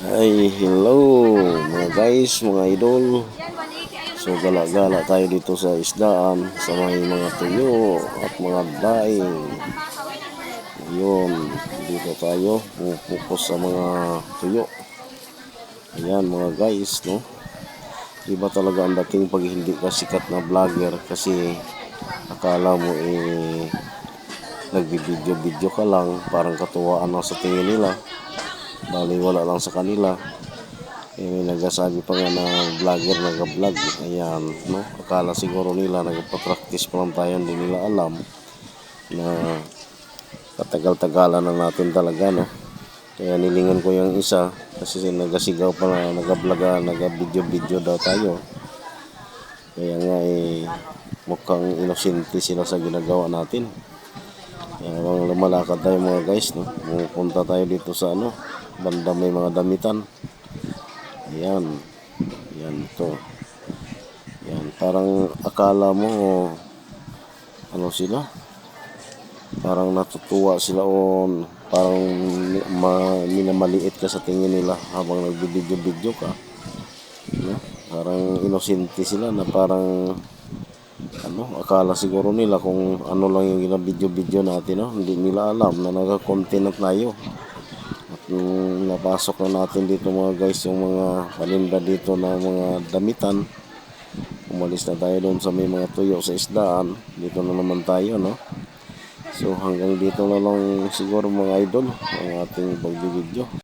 Ay, hello mga guys, mga idol. So gala-gala tayo dito sa isdaan sa may mga tuyo at mga daing. Yun, dito tayo pupukos sa mga tuyo. Ayan mga guys, no? Iba talaga ang dating pag hindi ka sikat na vlogger kasi akala mo eh nagbibideo-video ka lang parang katuwaan lang sa tingin nila bali wala lang sa kanila. Eh, may nagsasabi pa nga na vlogger nag-vlog. Ayan no? Akala siguro nila nagpa-practice pa lang tayo hindi nila alam na katagal-tagalan na natin talaga no? Kaya nilingan ko yung isa kasi nagasigaw pa na nag-vlog nag-video-video daw tayo. Kaya nga eh mukhang inosente sila sa ginagawa natin lumalakad tayo mga guys no? Pupunta tayo dito sa ano banda may mga damitan. Ayan. Ayan ito. Ayan parang akala mo ano sila? Parang natutuwa sila o parang ma, minamaliit ka sa tingin nila habang nagbibideo-video ka. No? parang inosente sila na parang ano, akala siguro nila kung ano lang yung ginabidyo-video natin, no? hindi nila alam na nagka-content na tayo. At nung napasok na natin dito mga guys, yung mga paninda dito na mga damitan, umalis na tayo doon sa may mga tuyo sa isdaan, dito na naman tayo, no? So hanggang dito na lang siguro mga idol ang ating pagbibideo.